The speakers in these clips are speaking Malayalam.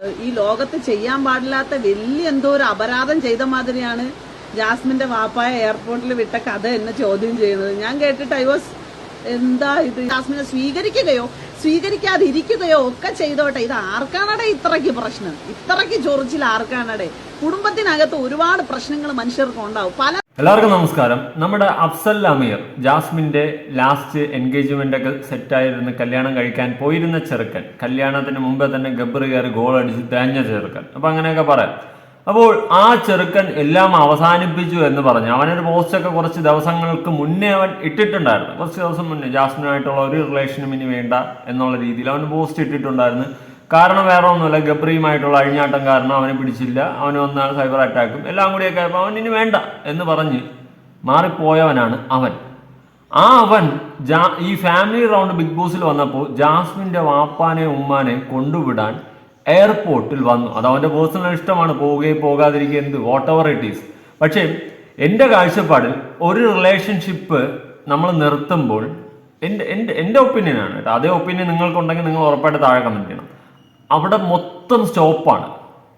ഈ ലോകത്ത് ചെയ്യാൻ പാടില്ലാത്ത വലിയ എന്തോ ഒരു അപരാധം ചെയ്ത മാതിരിയാണ് ജാസ്മിന്റെ വാപ്പായ എയർപോർട്ടിൽ വിട്ട കഥ എന്നെ ചോദ്യം ചെയ്യുന്നത്. ഞാൻ കേട്ടിട്ട് ഐ വാസ് എന്താ ഇത്? ജാസ്മിനെ സ്വീകരിക്കുകയോ സ്വീകരിക്കാതിരിക്കുകയോ ഒക്കെ ചെയ്തോട്ടെ. ഇത് ആർക്കാണടെ ഇത്രയ്ക്ക് പ്രശ്നം? ഇത്രയ്ക്ക് ചൊറിച്ചിൽ ആർക്കാണടെ? കുടുംബത്തിനകത്ത് ഒരുപാട് പ്രശ്നങ്ങൾ മനുഷ്യർക്ക് ഉണ്ടാവും. പല എല്ലാവർക്കും നമസ്കാരം. നമ്മുടെ അഫ്സൽ അമീർ ജാസ്മിന്റെ ലാസ്റ്റ് എൻഗേജ്മെന്റ് ഒക്കെ സെറ്റായിരുന്ന് കല്യാണം കഴിക്കാൻ പോയിരുന്ന ചെറുക്കൻ. കല്യാണത്തിന് മുമ്പേ തന്നെ ഗബ്ബർ കയറി ഗോൾ അടിച്ച് തേഞ്ഞ ചെറുക്കൻ. അപ്പൊ അങ്ങനെയൊക്കെ പറയാം. അപ്പോൾ ആ ചെറുക്കൻ എല്ലാം അവസാനിപ്പിച്ചു എന്ന് പറഞ്ഞു. അവനൊരു പോസ്റ്റൊക്കെ കുറച്ച് ദിവസങ്ങൾക്ക് മുന്നേ അവൻ ഇട്ടിട്ടുണ്ടായിരുന്നു. കുറച്ച് ദിവസം മുന്നേ ജാസ്മിനുമായിട്ടുള്ള ഒരു റിലേഷനും ഇനി വേണ്ട എന്നുള്ള രീതിയിൽ അവൻ പോസ്റ്റ് ഇട്ടിട്ടുണ്ടായിരുന്നു. കാരണം വേറെ ഒന്നുമില്ല. ഗബ്രിയുമായിട്ടുള്ള അഴിഞ്ഞാട്ടം കാരണം അവനെ പിടിച്ചില്ല. അവന് വന്നാൽ സൈബർ അറ്റാക്കും എല്ലാം കൂടിയൊക്കെ അവൻ ഇനി വേണ്ട എന്ന് പറഞ്ഞ് മാറിപ്പോയവനാണ് അവൻ. ആ അവൻ ജാ ഈ ഫാമിലി റൗണ്ട് ബിഗ് ബോസിൽ വന്നപ്പോൾ ജാസ്മിന്റെ വാപ്പാനെ ഉമ്മാനെ കൊണ്ടുവിടാൻ എയർപോർട്ടിൽ വന്നു. അത് അവന്റെ പേഴ്സണൽ ഇഷ്ടമാണ്. പോവുകയും പോകാതിരിക്കുക എന്ത് വാട്ട് എവർ ഇറ്റ് ഈസ് പക്ഷേ എന്റെ കാഴ്ചപ്പാടിൽ ഒരു റിലേഷൻഷിപ്പ് നമ്മൾ നിർത്തുമ്പോൾ എന്റെ എന്റെ എന്റെ ഒപ്പീനിയനാണ് കേട്ടോ. അതേ ഒപ്പീനിയൻ നിങ്ങൾക്കുണ്ടെങ്കിൽ നിങ്ങൾ ഉറപ്പായിട്ട് താഴെ കമന്റ് ചെയ്യണം. അവിടെ മൊത്തം സ്റ്റോപ്പാണ്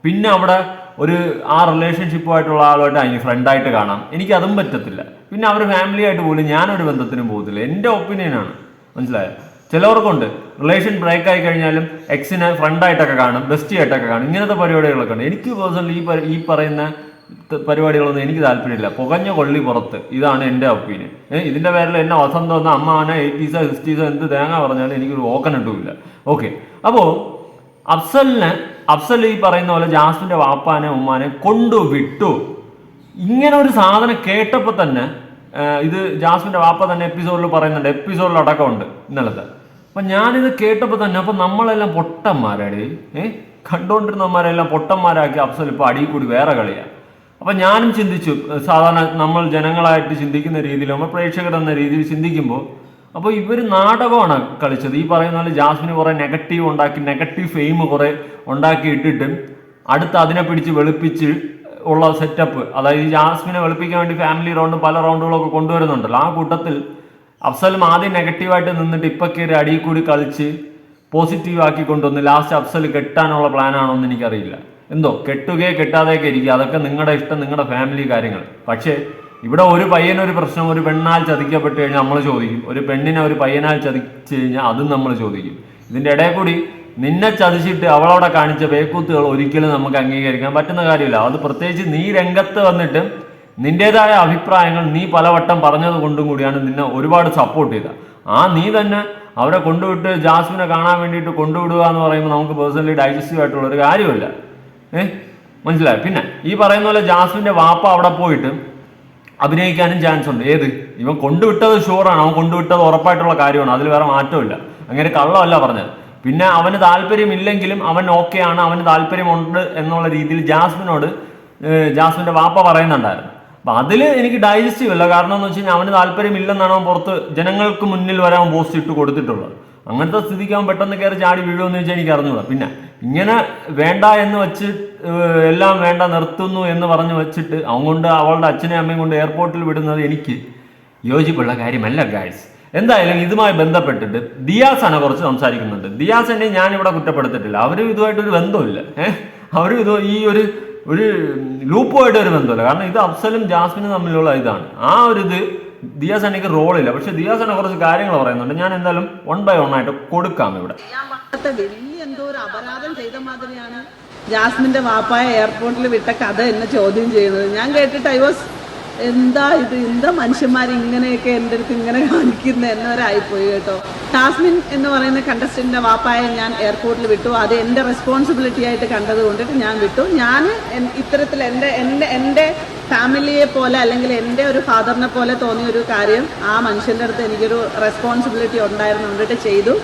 പിന്നെ അവിടെ ഒരു ആ റിലേഷൻഷിപ്പുമായിട്ടുള്ള ആളുമായിട്ട് അതിന് ഫ്രണ്ടായിട്ട് കാണാം. എനിക്ക് അതും പറ്റത്തില്ല. പിന്നെ അവർ ഫാമിലിയായിട്ട് പോലും ഞാനൊരു ബന്ധത്തിനും പോകത്തില്ല. എന്റെ ഒപ്പീനിയനാണ് മനസ്സിലായോ? ചിലവർക്കുണ്ട്. റിലേഷൻ ബ്രേക്ക് ആയി കഴിഞ്ഞാലും എക്സിനെ ഫ്രണ്ടായിട്ടൊക്കെ കാണും ബെസ്റ്റി ആയിട്ടൊക്കെ കാണും. ഇങ്ങനത്തെ പരിപാടികളൊക്കെ ഉണ്ട്. എനിക്ക് പേഴ്സണലി ഈ ഈ പറയുന്ന പരിപാടികളൊന്നും എനിക്ക് താല്പര്യമില്ല. പുകഞ്ഞ കൊള്ളി പുറത്ത്. ഇതാണ് എന്റെ ഒപ്പീനിയൻ ഏഹ് ഇതിന്റെ പേരിൽ എന്നെ വസന്തം എന്ന അമ്മ ആന എയ്റ്റീസോ സിക്സ്റ്റീസോ എന്ത് തേങ്ങ പറഞ്ഞാലും എനിക്കൊരു ഓക്കൻ ഇട്ടുമില്ല. ഓക്കെ അപ്പോൾ അഫ്സലിന് അഫ്സൽ ഈ പറയുന്ന പോലെ ജാസ്മിന്റെ വാപ്പാനെ ഉമ്മാനെ കൊണ്ടു വിട്ടു ഇങ്ങനെ ഒരു സാധനം കേട്ടപ്പോൾ തന്നെ ഇത് ജാസ്മിന്റെ വാപ്പ തന്നെ എപ്പിസോഡിൽ പറയുന്നുണ്ട്. എപ്പിസോഡിൽ അടക്കമുണ്ട് ഇന്നലത്തെ. അപ്പൊ ഞാനിത് കേട്ടപ്പോൾ തന്നെ അപ്പൊ നമ്മളെല്ലാം പൊട്ടന്മാരാടി ഏ? കണ്ടുകൊണ്ടിരുന്നവന്മാരെല്ലാം പൊട്ടന്മാരാക്കി അഫ്സൽ ഇപ്പൊ അടിയിൽ കൂടി വേറെ കളിയാ. അപ്പൊ ഞാനും ചിന്തിച്ചു സാധാരണ നമ്മൾ ജനങ്ങളായിട്ട് ചിന്തിക്കുന്ന രീതിയിൽ നമ്മൾ പ്രേക്ഷകർ എന്ന രീതിയിൽ ചിന്തിക്കുമ്പോൾ അപ്പോൾ ഇവർ നാടകമാണ് കളിച്ചത്. ഈ പറയുന്ന പോലെ ജാസ്മിന് കുറെ നെഗറ്റീവ് ഉണ്ടാക്കി നെഗറ്റീവ് ഫെയിം കുറെ ഉണ്ടാക്കി ഇട്ടിട്ട് അടുത്ത് അതിനെ പിടിച്ച് വെളുപ്പിച്ച് ഉള്ള സെറ്റപ്പ് അതായത് ജാസ്മിനെ വെളുപ്പിക്കാൻ വേണ്ടി ഫാമിലി റൗണ്ടും പല റൗണ്ടുകളൊക്കെ കൊണ്ടുവരുന്നുണ്ടല്ലോ. ആ കൂട്ടത്തിൽ അഫ്സലും ആദ്യം നെഗറ്റീവായിട്ട് നിന്നിട്ട് ഇപ്പൊ കയറി അടിയിൽ കൂടി കളിച്ച് പോസിറ്റീവ് ആക്കി കൊണ്ടുവന്ന് ലാസ്റ്റ് അഫ്സൽ കെട്ടാനുള്ള പ്ലാനാണോ എന്ന് എനിക്കറിയില്ല. എന്തോ കെട്ടുകയോ കെട്ടാതെയൊക്കെ ഇരിക്കുക. അതൊക്കെ നിങ്ങളുടെ ഇഷ്ടം നിങ്ങളുടെ ഫാമിലി കാര്യങ്ങൾ. പക്ഷേ ഇവിടെ ഒരു പയ്യനൊരു പ്രശ്നം ഒരു പെണ്ണാൽ ചതിക്കപ്പെട്ട് കഴിഞ്ഞാൽ നമ്മൾ ചോദിക്കും. ഒരു പെണ്ണിനെ ഒരു പയ്യനാൽ ചതിച്ചു കഴിഞ്ഞാൽ അതും നമ്മൾ ചോദിക്കും. ഇതിന്റെ ഇടയിൽ കൂടി നിന്നെ ചതിച്ചിട്ട് അവളവിടെ കാണിച്ച പേക്കൂത്തുകൾ ഒരിക്കലും നമുക്ക് അംഗീകരിക്കാൻ പറ്റുന്ന കാര്യമില്ല. അത് പ്രത്യേകിച്ച് നീ രംഗത്ത് വന്നിട്ട് നിന്റേതായ അഭിപ്രായങ്ങൾ നീ പലവട്ടം പറഞ്ഞത് കൊണ്ടും കൂടിയാണ് നിന്നെ ഒരുപാട് സപ്പോർട്ട് ചെയ്തത്. ആ നീ തന്നെ അവരെ കൊണ്ടുവിട്ട് ജാസ്മിനെ കാണാൻ വേണ്ടിയിട്ട് കൊണ്ടുവിടുക എന്ന് പറയുമ്പോൾ നമുക്ക് പേഴ്സണലി ഡൈജസ്റ്റീവ് ആയിട്ടുള്ള ഒരു കാര്യമല്ല. ഏഹ് മനസ്സിലായി? പിന്നെ ഈ പറയുന്ന പോലെ ജാസ്മിന്റെ വാപ്പ അവിടെ പോയിട്ട് അഭിനയിക്കാനും ചാൻസ് ഉണ്ട്. ഏത്? ഇവൻ കൊണ്ടുവിട്ടത് ഷുവറാണ് അവൻ കൊണ്ടുവിട്ടത് ഉറപ്പായിട്ടുള്ള കാര്യമാണ്. അതിൽ വേറെ മാറ്റമില്ല. അങ്ങനെ കള്ളമല്ല പറഞ്ഞത്. പിന്നെ അവന് താല്പര്യമില്ലെങ്കിലും അവൻ ഓക്കെയാണ് അവന് താല്പര്യമുണ്ട് എന്നുള്ള രീതിയിൽ ജാസ്മിനോട് ജാസ്മിന്റെ വാപ്പ പറയുന്നുണ്ടായിരുന്നു. അപ്പൊ അതിൽ എനിക്ക് ഡൈജസ്റ്റീവ് അല്ല കാരണം എന്ന് വെച്ച് കഴിഞ്ഞാൽ അവന് താല്പര്യമില്ലെന്നാണ് അവൻ പുറത്ത് ജനങ്ങൾക്ക് മുന്നിൽ വരാൻ പോസ്റ്റ് ഇട്ട് കൊടുത്തിട്ടുള്ളത്. അങ്ങനത്തെ സ്ഥിതിക്ക് അവൻ പെട്ടെന്ന് കയറി ചാടി വീഴുമെന്ന് വെച്ചാൽ എനിക്ക് അറിഞ്ഞൂടാ. പിന്നെ ഇങ്ങനെ വേണ്ട എന്ന് വെച്ച് എല്ലാം വേണ്ട നിർത്തുന്നു എന്ന് പറഞ്ഞ് വെച്ചിട്ട് അവൻ കൊണ്ട് അവളുടെ അച്ഛനെയും അമ്മയും കൊണ്ട് എയർപോർട്ടിൽ വിടുന്നത് എനിക്ക് യോജിപ്പുള്ള കാര്യമല്ല ഗായ്സ് എന്തായാലും ഇതുമായി ബന്ധപ്പെട്ടിട്ട് ദിയാസാണ് കുറിച്ച് സംസാരിക്കുന്നുണ്ട്. ദിയാസിനെ ഞാൻ ഇവിടെ കുറ്റപ്പെടുത്തിട്ടില്ല. അവരും ഇതുമായിട്ടൊരു ബന്ധമില്ല ഏഹ്? അവരും ഇത് ഈ ഒരു ഒരു ലൂപ്പുമായിട്ട് ഒരു ബന്ധമില്ല. കാരണം ഇത് അഫ്സലും ജാസ്മിനും തമ്മിലുള്ള ഇതാണ്. ആ ഒരു ഇത് ദിയാസനയ്ക്ക് റോളില്ല പക്ഷെ ദിയാസനെ കുറച്ച് കാര്യങ്ങൾ പറയുന്നുണ്ട്. ഞാൻ എന്തായാലും വൺ ബൈ വൺ ആയിട്ട് കൊടുക്കാം ഇവിടെ. വലിയ എന്തോ ഒരു അപരാധം ജാസ്മിന്റെ വാപ്പായ എയർപോർട്ടിൽ വിട്ട കഥ എന്നെ ചോദ്യം ചെയ്യുന്നത് ഞാൻ കേട്ടിട്ട് ഐ വാസ് എന്താ ഇത്? എന്താ മനുഷ്യന്മാർ ഇങ്ങനെയൊക്കെ എന്റെ അടുത്ത് ഇങ്ങനെ കാണിക്കുന്ന? എന്നവരായിപ്പോയി കേട്ടോ. ടാസ്മിൻ എന്ന് പറയുന്ന കണ്ടസ്റ്റന്റിന്റെ വാപ്പായ ഞാൻ എയർപോർട്ടിൽ വിട്ടു. അത് എന്റെ റെസ്പോൺസിബിലിറ്റി ആയിട്ട് കണ്ടത് കൊണ്ടിട്ട് ഞാൻ വിട്ടു. ഞാൻ ഇത്തരത്തിൽ എന്റെ എന്റെ എന്റെ ഫാമിലിയെ പോലെ അല്ലെങ്കിൽ എന്റെ ഒരു ഫാദറിനെ പോലെ തോന്നിയ ഒരു കാര്യം ആ മനുഷ്യന്റെ അടുത്ത് എനിക്കൊരു റെസ്പോൺസിബിലിറ്റി ഉണ്ടായിരുന്നു കൊണ്ടിട്ട് ചെയ്തു.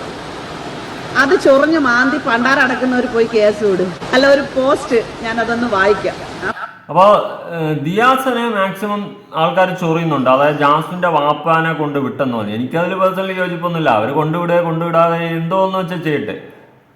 അത് ചൊറിഞ്ഞ് മാന്തി പണ്ടാരടക്കുന്നവർ പോയി കേസ് വിടും. അല്ല ഒരു പോസ്റ്റ് ഞാൻ അതൊന്ന് വായിക്കാം. അപ്പോൾ ദിയാസിനെ മാക്സിമം ആൾക്കാർ ചൊറിയുന്നുണ്ട്. അതായത് ജാസ്മിന്റെ വാപ്പാനെ കൊണ്ട് വിട്ടെന്ന് പറഞ്ഞു. എനിക്കതിൽ പേഴ്സണലി യോജിപ്പൊന്നുമില്ല. അവർ കൊണ്ടുവിടുക കൊണ്ടുവിടാതെ എന്തോ എന്ന് വെച്ചാൽ ചെയ്യട്ടെ.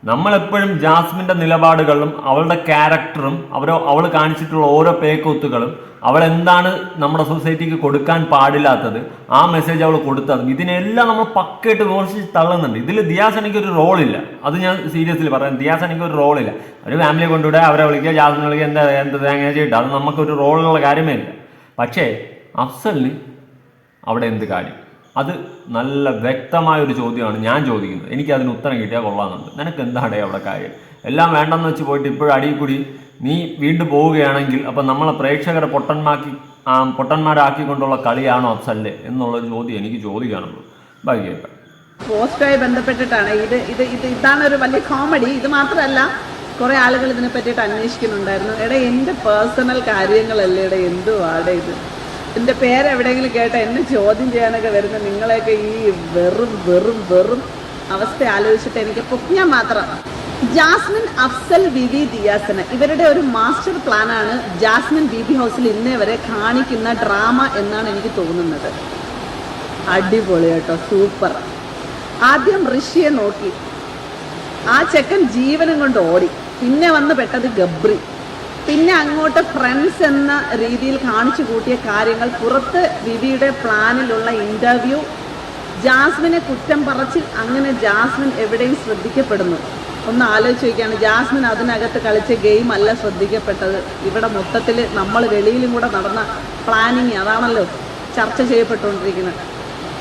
നമ്മളെപ്പോഴും ജാസ്മിന്റെ നിലപാടുകളും അവളുടെ ക്യാരക്ടറും അവരോ അവൾ കാണിച്ചിട്ടുള്ള ഓരോ പേക്കൂത്തുകളും അവൾ എന്താണ് നമ്മുടെ സൊസൈറ്റിക്ക് കൊടുക്കാൻ പാടില്ലാത്തത്? ആ മെസ്സേജ് അവൾ കൊടുത്തത് ഇതിനെല്ലാം നമ്മൾ പക്കയിട്ട് വിമർശിച്ച് തള്ളുന്നുണ്ട്. ഇതിൽ ദിയാസ് എനിക്ക് ഒരു റോളില്ല അത് ഞാൻ സീരിയസ്ലി പറയാം. ദിയാസ് എനിക്ക് ഒരു റോളില്ല ഒരു ഫാമിലിയെ കൊണ്ടുവിടുക അവരെ വിളിക്കുക ജാസിനെ വിളിക്കുക എന്താ എന്ത് തേങ്ങ ചെയ്തിട്ട് അത് നമുക്കൊരു റോളിലുള്ള കാര്യമേ ഇല്ല. പക്ഷേ അഫ്സലിന് അവിടെ എന്ത് കാര്യം? അത് നല്ല വ്യക്തമായ ഒരു ചോദ്യമാണ് ഞാൻ ചോദിക്കുന്നത്. എനിക്ക് അതിന് ഉത്തരം കിട്ടിയാൽ കൊള്ളാമെന്നുണ്ട്. നിനക്ക് എന്താണ് അവിടെ കാര്യം? എല്ലാം വേണ്ടെന്ന് വെച്ച് പോയിട്ട് ഇപ്പോഴും അടിയിൽ കൂടി നീ വീണ്ടും പോവുകയാണെങ്കിൽ അപ്പം നമ്മളെ പ്രേക്ഷകരെ പൊട്ടന്മാക്കി പൊട്ടന്മാരാക്കിക്കൊണ്ടുള്ള കളിയാണോ അഫ്സലിന്റെ എന്നുള്ള ചോദ്യം എനിക്ക് ചോദിക്കാനുള്ളൂ. ബാക്കി കേൾക്കാം പോസ്റ്റുമായി ബന്ധപ്പെട്ടിട്ടാണ്. ഇത് ഇത് ഇത് ഇതാണ് ഒരു വലിയ കോമഡി ഇത് മാത്രമല്ല കുറെ ആളുകൾ ഇതിനെ പറ്റിയിട്ട് അന്വേഷിക്കുന്നുണ്ടായിരുന്നു. എടാ എന്റെ പേഴ്സണൽ കാര്യങ്ങളല്ലേ എടാ എന്തുവാടെ ഇത്? എന്റെ പേര് എവിടെയെങ്കിലും കേട്ട എന്നെ ചോദ്യം ചെയ്യാനൊക്കെ വരുന്ന നിങ്ങളെയൊക്കെ ഈ വെറും വെറും വെറും അവസ്ഥ ആലോചിച്ചിട്ട് എനിക്ക് പൊക്കിയാൽ മാത്രം ജാസ്മിൻ അഫ്സൽ വിവി ദിയാസന. ഇവരുടെ ഒരു മാസ്റ്റർ പ്ലാനാണ് ജാസ്മിൻ ബി ബി ഹൗസിൽ ഇന്നേ വരെ കാണിക്കുന്ന ഡ്രാമ എന്നാണ് എനിക്ക് തോന്നുന്നത്. അടിപൊളി കേട്ടോ സൂപ്പർ. ആദ്യം ഋഷിയെ നോക്കി. ആ ചെക്കൻ ജീവനും കൊണ്ട് ഓടി. പിന്നെ വന്ന് പെട്ടത് ഗബ്രി. പിന്നെ അങ്ങോട്ട് ഫ്രണ്ട്സ് എന്ന രീതിയിൽ കാണിച്ചു കൂട്ടിയ കാര്യങ്ങൾ പുറത്ത് വിവിയുടെ പ്ലാനിലുള്ള ഇന്റർവ്യൂ ജാസ്മിനെ കുറ്റം പറച്ചിൽ അങ്ങനെ ജാസ്മിൻ എവിടെയും ശ്രദ്ധിക്കപ്പെടുന്നു. ഒന്ന് ആലോചിച്ച് ജാസ്മിൻ അതിനകത്ത് കളിച്ച ഗെയിം അല്ല ശ്രദ്ധിക്കപ്പെട്ടത്. ഇവിടെ മൊത്തത്തിൽ നമ്മൾ വെളിയിലും കൂടെ നടന്ന പ്ലാനിങ് അതാണല്ലോ ചർച്ച ചെയ്യപ്പെട്ടുകൊണ്ടിരിക്കുന്നത്.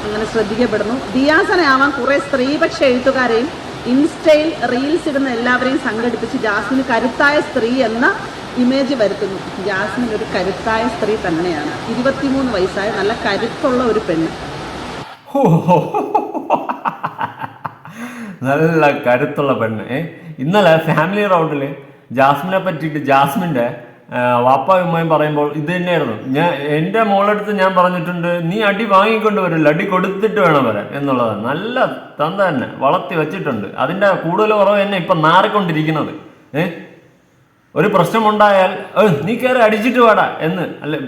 അങ്ങനെ ശ്രദ്ധിക്കപ്പെടുന്നു. ദിയാസനയാവാൻ കുറേ സ്ത്രീപക്ഷ എഴുത്തുകാരെയും ഇൻസ്റ്റയിൽ റീൽസ് ഇടുന്ന എല്ലാവരെയും സംഘടിപ്പിച്ച് ജാസ്മിന് കരുത്തായ സ്ത്രീ എന്ന ഇമേജ് വരുത്തുന്നു. ജാസ്മിൻ ഒരു കരുത്തായ സ്ത്രീ തന്നെയാണ്. ഇരുപത്തിമൂന്ന് വയസ്സായ നല്ല കരുത്തുള്ള ഒരു പെണ്ണ്. നല്ല കരുത്തുള്ള പെണ്ണ്. ഏ? ഇന്നലെ ഫാമിലി റൗണ്ടിൽ ജാസ്മിനെ പറ്റിയിട്ട് ജാസ്മിന്റെ വാപ്പ ഉമ്മയും പറയുമ്പോൾ ഇത് തന്നെയായിരുന്നു. ഞാൻ എന്റെ മോളെടുത്ത് ഞാൻ പറഞ്ഞിട്ടുണ്ട് നീ അടി വാങ്ങിക്കൊണ്ട് വരില്ല അടി കൊടുത്തിട്ട് വേണം വരാൻ. എന്നുള്ളത് നല്ല തന്ത തന്നെ വളർത്തി വെച്ചിട്ടുണ്ട്. അതിന്റെ കൂടുതൽ കുറവ് തന്നെ ഇപ്പം നാറിക്കൊണ്ടിരിക്കുന്നത്. ഏ? ഒരു പ്രശ്നമുണ്ടായാൽ "ഏ, നീ കയറി അടിച്ചിട്ട് വേടാ എന്ന് അല്ലെ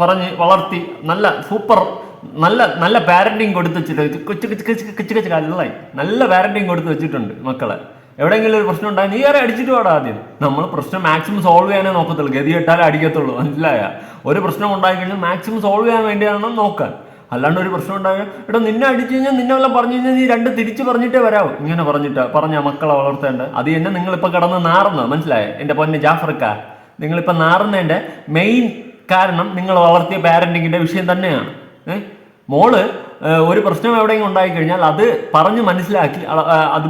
പറഞ്ഞ് വളർത്തി നല്ല സൂപ്പർ നല്ല നല്ല പാരന്റിങ് കൊടുത്ത് വെച്ചിട്ട് കൊച്ചു കൊച്ചു കൊച്ചു കൊച്ചു കൊച്ചു കല്ലായി. നല്ല പാരന്റിങ് കൊടുത്ത് വെച്ചിട്ടുണ്ട് മക്കളെ. എവിടെയെങ്കിലും ഒരു പ്രശ്നം ഉണ്ടായി നീ കയറി അടിച്ചിട്ട് പാടാ ആദ്യം. നമ്മൾ പ്രശ്നം മാക്സിമം സോൾവ് ചെയ്യാനേ നോക്കത്തുള്ളൂ. ഗതി കെട്ടാലേ അടിക്കത്തുള്ളൂ. മനസ്സിലായ? ഒരു പ്രശ്നം ഉണ്ടായി കഴിഞ്ഞാൽ മാക്സിമം സോൾവ് ചെയ്യാൻ വേണ്ടിയാണ് നോക്കാൻ. അല്ലാണ്ട് ഒരു പ്രശ്നം ഉണ്ടായാൽ എടാ നിന്നെ അടിച്ചു കഴിഞ്ഞാൽ നിന്നെ വല്ലതും പറഞ്ഞു കഴിഞ്ഞാൽ നീ രണ്ട് തിരിച്ച് പറഞ്ഞിട്ടേ വരാവൂ. ഇങ്ങനെ പറഞ്ഞിട്ട് പറഞ്ഞ മക്കളെ വളർത്തേണ്ട? അത് നിങ്ങൾ നിങ്ങളിപ്പോൾ കിടന്ന് നാറുന്ന മനസ്സിലായേ? എന്റെ പൊന്നെ ജാഫർക്ക നിങ്ങളിപ്പോൾ നാറുന്നതിന്റെ മെയിൻ കാരണം നിങ്ങൾ വളർത്തിയ പാരന്റിങ്ങിന്റെ വിഷയം തന്നെയാണ്. മോൾ ഒരു പ്രശ്നം എവിടെയെങ്കിലും ഉണ്ടായി കഴിഞ്ഞാൽ അത് പറഞ്ഞ് മനസ്സിലാക്കി അത്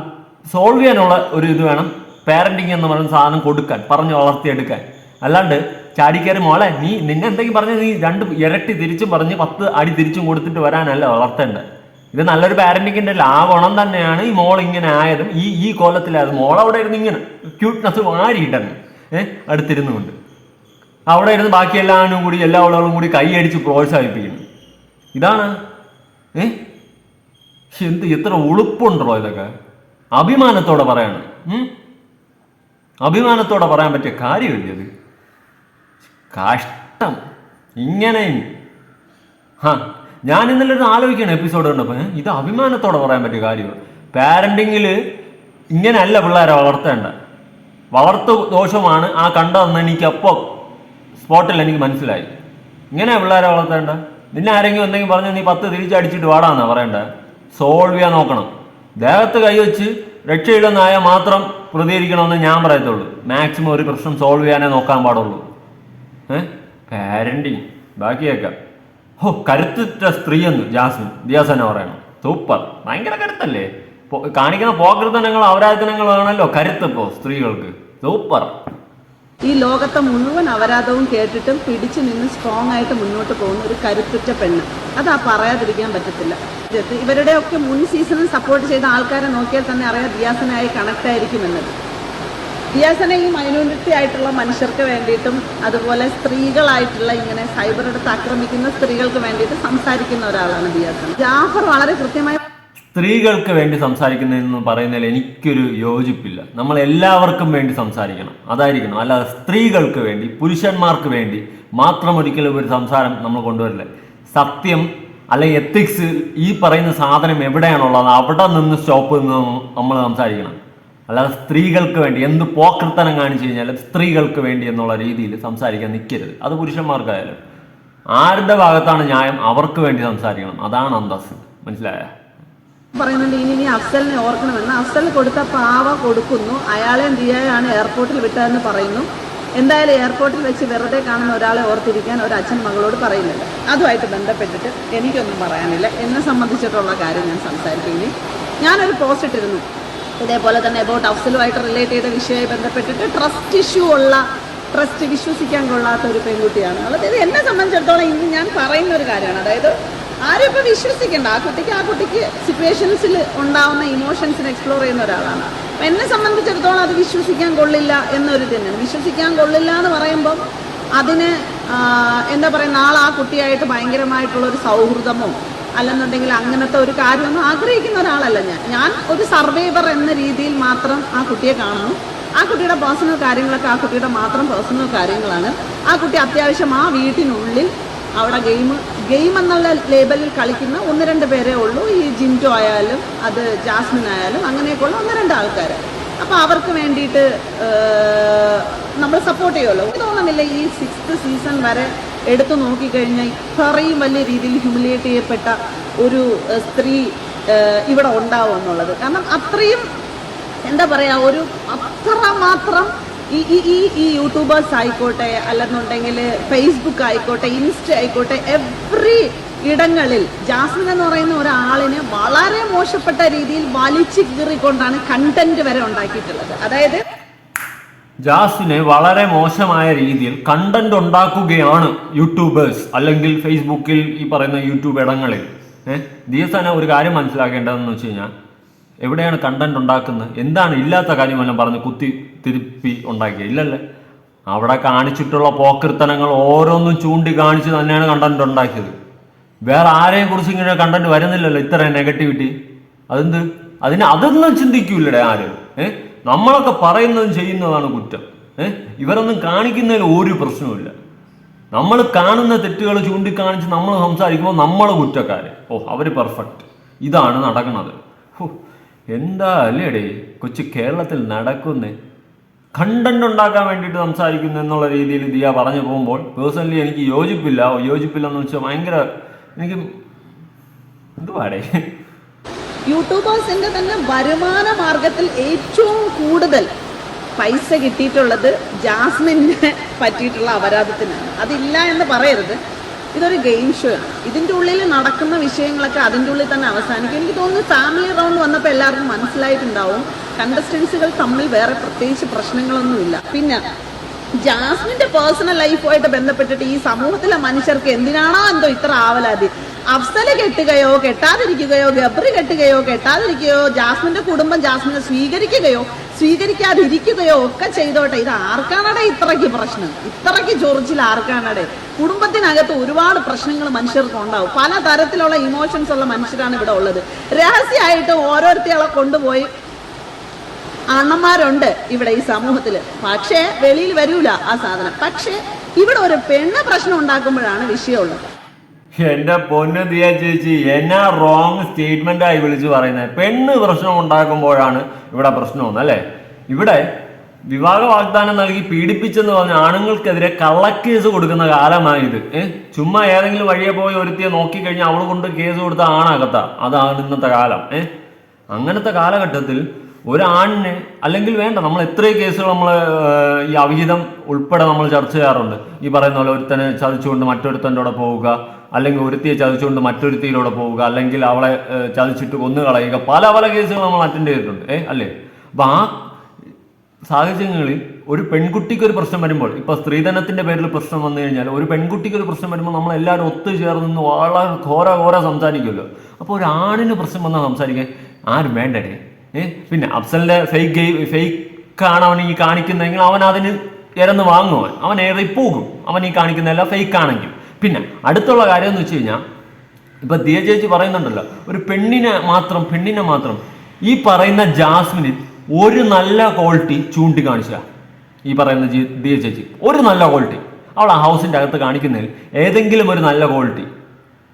സോൾവ് ചെയ്യാനുള്ള ഒരു ഇത് വേണം. പാരന്റിങ് എന്ന് പറയുന്ന സാധനം കൊടുക്കാൻ പറഞ്ഞ് വളർത്തിയെടുക്കാൻ. അല്ലാണ്ട് ചാടിക്കയറി മോളെ നീ നിന്നെ എന്തെങ്കിലും പറഞ്ഞ് നീ രണ്ട് ഇരട്ടി തിരിച്ചും പറഞ്ഞ് പത്ത് അടി തിരിച്ചും കൊടുത്തിട്ട് വരാനല്ല വളർത്തേണ്ടത്? ഇത് നല്ലൊരു പാരന്റിങ്ങിന്റെ ആ ഗുണം തന്നെയാണ് ഈ മോൾ ഇങ്ങനെ ആയതും ഈ ഈ കോലത്തിലായത്. മോൾ അവിടെ ഇരുന്ന് ഇങ്ങനെ ക്യൂട്ട്നെസ് വാരിയിട്ടെന്ന് ഏഹ് അടുത്തിരുന്നുകൊണ്ട്. അവിടെ ഇരുന്ന് ബാക്കി എല്ലാവരും കൂടി എല്ലാ ആളുകളും കൂടി കൈയടിച്ച് പ്രോത്സാഹിപ്പിക്കുന്നു. ഇതാണ്. ഏ? എന്ത് എത്ര ഉളുപ്പുണ്ടോ ഇതൊക്കെ. അഭിമാനത്തോടെ പറയാണ്. അഭിമാനത്തോടെ പറയാൻ പറ്റിയ കാര്യമില്ല ഇത്. കഷ്ടം. ഇങ്ങനെയും. ഹാ ഞാൻ ഇന്നലെ ഒരു ആലോചിക്കണം എപ്പിസോഡ് കണ്ടപ്പോൾ ഇത് അഭിമാനത്തോടെ പറയാൻ പറ്റിയ കാര്യമാണ്. പാരന്റിങ്ങിൽ ഇങ്ങനെയല്ല പിള്ളേരെ വളർത്തേണ്ട. വളർത്തു ദോഷമാണ് ആ കണ്ടതെന്ന് എനിക്ക് അപ്പോൾ സ്പോട്ടിൽ എനിക്ക് മനസ്സിലായി. ഇങ്ങനെ പിള്ളേരെ വളർത്തേണ്ട? നിന്നെ ആരെങ്കിലും എന്തെങ്കിലും പറഞ്ഞ് നീ പത്ത് തിരിച്ചടിച്ചിട്ട് വാടാന്നാ പറയണ്ടേ? സോൾവ് ചെയ്യാൻ നോക്കണം. ദേഹത്ത് കൈവച്ച് രക്ഷയിടുന്നായ മാത്രം പ്രതികരിക്കണമെന്ന് ഞാൻ പറയത്തുള്ളൂ. മാക്സിമം ഒരു പ്രശ്നം സോൾവ് ചെയ്യാനേ നോക്കാൻ പാടുള്ളൂ. ഏഹ് പാരന്റിങ് ബാക്കിയൊക്കെ ഓ കരുത്തുറ്റ സ്ത്രീ എന്ന് ജാസ്മിൻ. ദിയാസന പറയണം. സൂപ്പർ. ഭയങ്കര കരുത്തല്ലേ? കാണിക്കുന്ന പോകൃതനങ്ങൾ അവരാധനങ്ങളാണല്ലോ കരുത്തപ്പോ സ്ത്രീകൾക്ക്. സൂപ്പർ. ഈ ലോകത്തെ മുഴുവൻ അപരാധവും കേട്ടിട്ടും പിടിച്ചു നിന്ന് സ്ട്രോങ് ആയിട്ട് മുന്നോട്ട് പോകുന്ന ഒരു കരുത്തുറ്റ പെണ്ണ്. അതാ പറയാതിരിക്കാൻ പറ്റത്തില്ല. ഇവരുടെ ഇവരുടെയൊക്കെ മുൻ സീസണിൽ സപ്പോർട്ട് ചെയ്ത ആൾക്കാരെ നോക്കിയാൽ തന്നെ അറിയാം ദിയാസനായി കണക്ട് ആയിരിക്കുമെന്നത് ദിയാസന ഈ മൈനോറിറ്റി ആയിട്ടുള്ള മനുഷ്യർക്ക് വേണ്ടിയിട്ടും അതുപോലെ സ്ത്രീകളായിട്ടുള്ള ഇങ്ങനെ സൈബർ എടുത്ത് ആക്രമിക്കുന്ന സ്ത്രീകൾക്ക് വേണ്ടിയിട്ട് സംസാരിക്കുന്ന ഒരാളാണ് ദിയാസന ജാഫർ വളരെ കൃത്യമായി സ്ത്രീകൾക്ക് വേണ്ടി സംസാരിക്കുന്നതെന്ന് പറയുന്നതിൽ എനിക്കൊരു യോജിപ്പില്ല. നമ്മൾ എല്ലാവർക്കും വേണ്ടി സംസാരിക്കണം. അതായിരിക്കണം. അല്ലാതെ സ്ത്രീകൾക്ക് വേണ്ടി പുരുഷന്മാർക്ക് വേണ്ടി മാത്രം ഒരിക്കലും ഒരു സംസാരം നമ്മൾ കൊണ്ടുവരില്ല. സത്യം അല്ലെങ്കിൽ എത്തിക്സ് ഈ പറയുന്ന സാധനം എവിടെയാണുള്ളത്? അവിടെ നിന്ന് സ്റ്റോപ്പ് നിന്ന് നമ്മൾ സംസാരിക്കണം. അല്ലാതെ സ്ത്രീകൾക്ക് വേണ്ടി എന്ത് പോക്കൃത്തനം കാണിച്ചു കഴിഞ്ഞാലും സ്ത്രീകൾക്ക് വേണ്ടി എന്നുള്ള രീതിയിൽ സംസാരിക്കാൻ നിൽക്കരുത് അത് പുരുഷന്മാർക്കായാലും. ആരുടെ ഭാഗത്താണ് ന്യായം? അവർക്ക് വേണ്ടി സംസാരിക്കണം. അതാണ് അന്തസ്. മനസ്സിലായ? പറയുന്നുണ്ട് ഇനി ഇനി അഫ്സലിനെ ഓർക്കണമെന്ന് അഫ്സൽ കൊടുത്ത പാവ കൊടുക്കുന്നു. അയാളെ ദിയയാണ് എയർപോർട്ടിൽ വിട്ടതെന്ന് പറയുന്നു. എന്തായാലും എയർപോർട്ടിൽ വെച്ച് വെറുതെ കാണുന്ന ഒരാളെ ഓർത്തിരിക്കാൻ ഒരു അച്ഛൻ മകളോട് പറയുന്നില്ല അതുമായിട്ട് ബന്ധപ്പെട്ടിട്ട് എനിക്കൊന്നും പറയാനില്ല. എന്നെ സംബന്ധിച്ചിട്ടുള്ള കാര്യം ഞാൻ സംസാരിക്കുന്നു. ഞാനൊരു പോസ്റ്റ് ഇട്ടിരുന്നു. ഇതേപോലെ തന്നെ അബൌട്ട് അഫ്സലുമായിട്ട് റിലേറ്റ് ചെയ്ത വിഷയമായി ബന്ധപ്പെട്ടിട്ട് ട്രസ്റ്റ് ഇഷ്യൂ ഉള്ള ട്രസ്റ്റ് വിശ്വസിക്കാൻ കൊള്ളാത്ത ഒരു പെൺകുട്ടിയാണ്. ഉള്ളത് ഇത് എന്നെ സംബന്ധിച്ചിടത്തോളം ഇന്ന് ഞാൻ പറയുന്ന ഒരു കാര്യമാണ്. അതായത് ആരും ഇപ്പൊ വിശ്വസിക്കണ്ട. ആ കുട്ടിക്ക് ആ കുട്ടിക്ക് സിറ്റുവേഷൻസിൽ ഉണ്ടാവുന്ന ഇമോഷൻസിന് എക്സ്പ്ലോർ ചെയ്യുന്ന ഒരാളാണ്. അപ്പൊ എന്നെ സംബന്ധിച്ചിടത്തോളം അത് വിശ്വസിക്കാൻ കൊള്ളില്ല എന്നൊരു തന്നെയാണ് വിശ്വസിക്കാൻ കൊള്ളില്ല എന്ന് പറയുമ്പം അതിന് എന്താ പറയുക നാളെ ആ കുട്ടിയായിട്ട് ഭയങ്കരമായിട്ടുള്ള ഒരു സൗഹൃദമോ അല്ലെന്നുണ്ടെങ്കിൽ അങ്ങനത്തെ ഒരു കാര്യമൊന്നും ആഗ്രഹിക്കുന്ന ഒരാളല്ല ഞാൻ. ഞാൻ ഒരു സർവൈവർ എന്ന രീതിയിൽ മാത്രം ആ കുട്ടിയെ കാണുന്നു. ആ കുട്ടിയുടെ പേഴ്സണൽ കാര്യങ്ങളൊക്കെ ആ കുട്ടിയുടെ മാത്രം പേഴ്സണൽ കാര്യങ്ങളാണ്. ആ കുട്ടി അത്യാവശ്യം ആ വീട്ടിനുള്ളിൽ അവിടെ ഗെയിം ഗെയിം എന്നുള്ള ലേബലിൽ കളിക്കുന്ന ഒന്ന് രണ്ട് പേരേ ഉള്ളൂ. ഈ ജിന്റോ ആയാലും അത് ജാസ്മിൻ ആയാലും അങ്ങനെയൊക്കെയുള്ള ഒന്ന് രണ്ട് ആൾക്കാർ അപ്പോൾ അവർക്ക് വേണ്ടിയിട്ട് നമ്മൾ സപ്പോർട്ട് ചെയ്യുമല്ലോ. തോന്നുന്നില്ല ഈ സിക്സ്ത് സീസൺ വരെ എടുത്തു നോക്കിക്കഴിഞ്ഞാൽ ഇത്രയും വലിയ രീതിയിൽ ഹ്യൂമിലിയേറ്റ് ചെയ്യപ്പെട്ട ഒരു സ്ത്രീ ഇവിടെ ഉണ്ടാവും എന്നുള്ളത്. കാരണം അത്രയും എന്താ പറയുക ഒരു അത്രമാത്രം ഈ ഈ ഈ ഈ യൂട്യൂബേഴ്സ് ആയിക്കോട്ടെ അല്ലെന്നുണ്ടെങ്കിൽ ഫേസ്ബുക്ക് ആയിക്കോട്ടെ ഇൻസ്റ്റ ആയിക്കോട്ടെ എവ്രി ഇടങ്ങളിൽ ജാസ്മിൻ എന്ന് പറയുന്ന ഒരാളിന് വളരെ മോശപ്പെട്ട രീതിയിൽ വലിച്ചു കീറിക്കൊണ്ടാണ് കണ്ടന്റ് വരെ ഉണ്ടാക്കിയിട്ടുള്ളത്. അതായത് ജാസിനെ വളരെ മോശമായ രീതിയിൽ കണ്ടന്റ് ഉണ്ടാക്കുകയാണ് യൂട്യൂബേഴ്സ് അല്ലെങ്കിൽ ഫേസ്ബുക്കിൽ ഈ പറയുന്ന യൂട്യൂബ് ഇടങ്ങളിൽ. ഏഹ് ദിവസേന ഒരു കാര്യം മനസ്സിലാക്കേണ്ടതെന്ന് വെച്ച് കഴിഞ്ഞാൽ എവിടെയാണ് കണ്ടന്റ് ഉണ്ടാക്കുന്നത്? എന്താണ് ഇല്ലാത്ത കാര്യമെല്ലാം പറഞ്ഞ് കുത്തി തിരുപ്പി ഉണ്ടാക്കിയത് ഇല്ലല്ലേ. അവിടെ കാണിച്ചിട്ടുള്ള പോക്കൃത്തനങ്ങൾ ഓരോന്നും ചൂണ്ടി കാണിച്ച് തന്നെയാണ് കണ്ടന്റ് ഉണ്ടാക്കിയത്. വേറെ ആരെയും കുറിച്ച് ഇങ്ങനെ കണ്ടന്റ് വരുന്നില്ലല്ലോ ഇത്ര നെഗറ്റിവിറ്റി അതെന്ത്? അതിന് അതൊന്നും ചിന്തിക്കൂലടെ ആരും? ഏഹ് നമ്മളൊക്കെ പറയുന്നതും ചെയ്യുന്നതാണ് കുറ്റം. ഏഹ് ഇവരൊന്നും കാണിക്കുന്നതിൽ ഒരു പ്രശ്നവുമില്ല. നമ്മൾ കാണുന്ന തെറ്റുകൾ ചൂണ്ടിക്കാണിച്ച് നമ്മൾ സംസാരിക്കുമ്പോൾ നമ്മൾ കുറ്റക്കാര്. ഓ അവർ പെർഫെക്റ്റ് ഇതാണ് നടക്കുന്നത്. എന്താ അല്ലേടേ? കൊച്ചു കേരളത്തിൽ നടക്കുന്നേ. കണ്ടന്റ് ഉണ്ടാക്കാൻ വേണ്ടിയിട്ട് സംസാരിക്കുന്നു എന്നുള്ള രീതിയിൽ ദിയ പറഞ്ഞു പോകുമ്പോൾ പേഴ്സണലി എനിക്ക് യോജിപ്പില്ല. യോജിപ്പില്ല എന്ന് വെച്ചാൽ ഭയങ്കര എനിക്ക് എന്തുവാടേ യൂട്യൂബേഴ്സിന്റെ തന്നെ വരുമാന മാർഗത്തിൽ ഏറ്റവും കൂടുതൽ പൈസ കിട്ടിയിട്ടുള്ളത് ജാസ്മിനെ പറ്റിയിട്ടുള്ള അപരാധത്തിനാണ്. അതില്ല എന്ന് പറയരുത്. ഇതൊരു ഗെയിം ഷോ ആണ്. ഇതിന്റെ ഉള്ളിൽ നടക്കുന്ന വിഷയങ്ങളൊക്കെ അതിന്റെ ഉള്ളിൽ തന്നെ അവസാനിക്കും. എനിക്ക് തോന്നുന്നു ഫാമിലി റൗണ്ട് വന്നപ്പോൾ എല്ലാവർക്കും മനസ്സിലായിട്ടുണ്ടാവും. കണ്ടസ്റ്റൻസുകൾ തമ്മിൽ വേറെ പ്രത്യേകിച്ച് പ്രശ്നങ്ങളൊന്നുമില്ല. പിന്നെ ജാസ്മിന്റെ പേഴ്സണൽ ലൈഫുമായിട്ട് ബന്ധപ്പെട്ടിട്ട് ഈ സമൂഹത്തിലെ മനുഷ്യർക്ക് എന്തിനാണോ എന്തോ ഇത്ര ആവലാതി. അഫ്സൽ കെട്ടുകയോ കെട്ടാതിരിക്കുകയോ ഗബ്രി കെട്ടുകയോ കെട്ടാതിരിക്കുകയോ ജാസ്മിന്റെ കുടുംബം ജാസ്മിനെ സ്വീകരിക്കുകയോ സ്വീകരിക്കാതിരിക്കുകയോ ഒക്കെ ചെയ്തോട്ടെ. ഇത് ആർക്കാണടെ ഇത്രയ്ക്ക് പ്രശ്നം? ഇത്രയ്ക്ക് ചൊറിച്ചിൽ ആർക്കാണടെ? കുടുംബത്തിനകത്ത് ഒരുപാട് പ്രശ്നങ്ങൾ മനുഷ്യർക്ക് ഉണ്ടാവും. പല തരത്തിലുള്ള ഇമോഷൻസ് ഉള്ള മനുഷ്യരാണ് ഇവിടെ ഉള്ളത്. രഹസ്യമായിട്ട് ഓരോരുത്തരെ കൊണ്ടുപോയി അണ്ണന്മാരുണ്ട് ഇവിടെ ഈ സമൂഹത്തിൽ പക്ഷേ വെളിയിൽ വരൂല ആ സാധനം. പക്ഷേ ഇവിടെ ഒരു പെണ്ണ് പ്രശ്നം ഉണ്ടാക്കുമ്പോഴാണ് വിഷയമുള്ളത്. എന്റെ പൊന്ന് ദിയ ചേച്ചി എന്നാ റോങ് സ്റ്റേറ്റ്മെന്റ് ആയി വിളിച്ചു പറയുന്നത് പെണ്ണ് പ്രശ്നം ഉണ്ടാക്കുമ്പോഴാണ് ഇവിടെ പ്രശ്നമൊന്നും അല്ലേ? ഇവിടെ വിവാഹ വാഗ്ദാനം നൽകി പീഡിപ്പിച്ചെന്ന് പറഞ്ഞ ആണുങ്ങൾക്കെതിരെ കള്ളക്കേസ് കൊടുക്കുന്ന കാലമായത് ഏഹ് ചുമ്മാ ഏതെങ്കിലും വഴിയെ പോയി ഒരുത്തിയെ നോക്കിക്കഴിഞ്ഞാൽ അവൾ കൊണ്ട് കേസ് കൊടുത്ത ആണകത്ത അതാണ് ഇന്നത്തെ കാലം ഏഹ് അങ്ങനത്തെ കാലഘട്ടത്തിൽ ഒരാണിനെ അല്ലെങ്കിൽ വേണ്ട നമ്മൾ എത്രയോ കേസുകൾ നമ്മൾ ഈ അവിഹിതം ഉൾപ്പെടെ നമ്മൾ ചർച്ച ചെയ്യാറുണ്ട്. ഈ പറയുന്ന പോലെ ഒരുത്തനെ ചതിച്ചുകൊണ്ട് മറ്റൊരുത്തന്റെ കൂടെ പോവുക അല്ലെങ്കിൽ ഒരുത്തിയെ ചതിച്ചുകൊണ്ട് മറ്റൊരുത്തിയിലൂടെ പോവുക അല്ലെങ്കിൽ അവളെ ഏഹ്, ചതിച്ചിട്ട് കൊന്നു കളയുക. പല പല കേസുകൾ നമ്മൾ അറ്റൻഡ് ചെയ്തിട്ടുണ്ട്. ഏ അല്ലേ? അപ്പം ആ സാഹചര്യങ്ങളിൽ ഒരു പെൺകുട്ടിക്ക് ഒരു പ്രശ്നം വരുമ്പോൾ ഇപ്പൊ സ്ത്രീധനത്തിന്റെ പേരിൽ പ്രശ്നം വന്നു കഴിഞ്ഞാൽ ഒരു പെൺകുട്ടിക്ക് ഒരു പ്രശ്നം വരുമ്പോൾ നമ്മൾ എല്ലാവരും ഒത്തുചേർന്ന് നിന്ന് വളരെ ഘോര ഘോര സംസാരിക്കുമല്ലോ. അപ്പോൾ ഒരു ആണിന് പ്രശ്നം വന്നാൽ സംസാരിക്കാൻ ആരും വേണ്ടേ ഏ പിന്നെ അഫ്സലിന്റെ ഫേക്ക് ഗെയിം ഫേക്കാണ് അവൻ ഈ കാണിക്കുന്നതെങ്കിൽ അവൻ അതിന് ഇരന്ന് വാങ്ങുവാൻ അവൻ ഏറെ പോകും. അവൻ ഈ കാണിക്കുന്നതല്ല ഫേക്ക് ആണെങ്കിൽ. പിന്നെ അടുത്തുള്ള കാര്യം എന്ന് വെച്ച് കഴിഞ്ഞാൽ ഇപ്പൊ ദിയ ചേച്ചി പറയുന്നുണ്ടല്ലോ ഒരു പെണ്ണിനെ മാത്രം പെണ്ണിനെ മാത്രം ഈ പറയുന്ന ജാസ്മിനിൽ ഒരു നല്ല ക്വാളിറ്റി ചൂണ്ടിക്കാണിച്ച ഈ പറയുന്ന ദിയ ചേച്ചി. ഒരു നല്ല ക്വാളിറ്റി അവൾ ആ അകത്ത് കാണിക്കുന്നതിൽ ഏതെങ്കിലും ഒരു നല്ല ക്വാളിറ്റി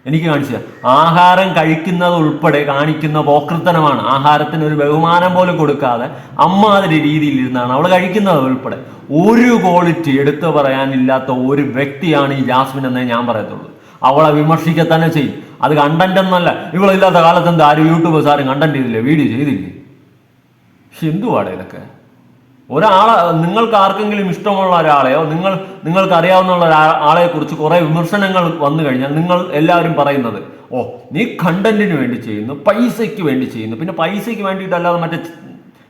എനിക്ക് കാണിച്ചു ആഹാരം കഴിക്കുന്നത് ഉൾപ്പെടെ കാണിക്കുന്ന പോക്കൃത്തനമാണ് ആഹാരത്തിന് ഒരു ബഹുമാനം പോലും കൊടുക്കാതെ അമ്മാതിരി രീതിയിൽ ഇരുന്നാണ് അവൾ കഴിക്കുന്നത് ഉൾപ്പെടെ. ഒരു ക്വാളിറ്റി എടുത്തു പറയാനില്ലാത്ത ഒരു വ്യക്തിയാണ് ഈ ജാസ്മിൻ എന്നേ ഞാൻ പറയത്തുള്ളൂ. അവളെ വിമർശിക്കുക തന്നെ ചെയ്യും. അത് കണ്ടന്റ് എന്നല്ല. ഇവളില്ലാത്ത കാലത്ത് എന്താ ആരും യൂട്യൂബേഴ്സ് ആരും കണ്ടന്റ് ചെയ്തില്ലേ? വീഡിയോ ചെയ്തില്ലേ? എന്തുവാടെ ഇതൊക്കെ? ഒരാളെ നിങ്ങൾക്ക് ആർക്കെങ്കിലും ഇഷ്ടമുള്ള ഒരാളെയോ നിങ്ങൾ നിങ്ങൾക്ക് അറിയാവുന്ന ആളെ കുറിച്ച് കുറെ വിമർശനങ്ങൾ വന്നു കഴിഞ്ഞാൽ നിങ്ങൾ എല്ലാവരും പറയുന്നത് ഓ നീ കണ്ടന്റിന് വേണ്ടി ചെയ്യുന്നു പൈസയ്ക്ക് വേണ്ടി ചെയ്യുന്നു. പിന്നെ പൈസയ്ക്ക് വേണ്ടിയിട്ടല്ലാതെ മറ്റേ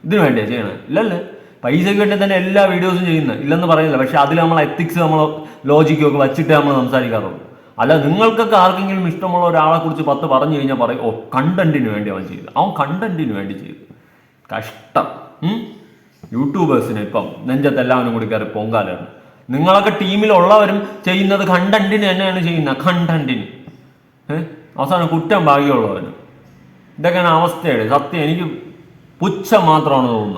ഇതിനു വേണ്ടിയാ ചെയ്യണേ? ഇല്ലല്ലേ? പൈസയ്ക്ക് വേണ്ടി തന്നെ എല്ലാ വീഡിയോസും ചെയ്യുന്നത് ഇല്ലെന്ന് പറയുന്നില്ല. പക്ഷെ അതിൽ നമ്മൾ എത്തിക്സ് നമ്മൾ ലോജിക്കും ഒക്കെ വച്ചിട്ട് നമ്മൾ സംസാരിക്കാറുള്ളൂ. അല്ല നിങ്ങൾക്കൊക്കെ ആർക്കെങ്കിലും ഇഷ്ടമുള്ള ഒരാളെ കുറിച്ച് പത്ത് പറഞ്ഞു കഴിഞ്ഞാൽ പറയും ഓ കണ്ടന്റിന് വേണ്ടി അവൻ ചെയ്തു. അവൻ കണ്ടന്റിന് വേണ്ടി ചെയ്തു. കഷ്ടം? യൂട്യൂബേഴ്സിന് ഇപ്പം നെഞ്ചത്തെല്ലാവരും കൂടി കയറി പൊങ്കാലാണ് നിങ്ങളൊക്കെ ടീമിലുള്ളവരും ചെയ്യുന്നത് കണ്ടന്റിന് തന്നെയാണ് ചെയ്യുന്നത്. കണ്ടന്റിന് അവസാനം കുറ്റം ഭാഗ്യമുള്ളവന്. ഇതൊക്കെയാണ് അവസ്ഥയുടെ സത്യം. എനിക്ക് പുച്ഛം മാത്രമാണ് തോന്നുന്നത്.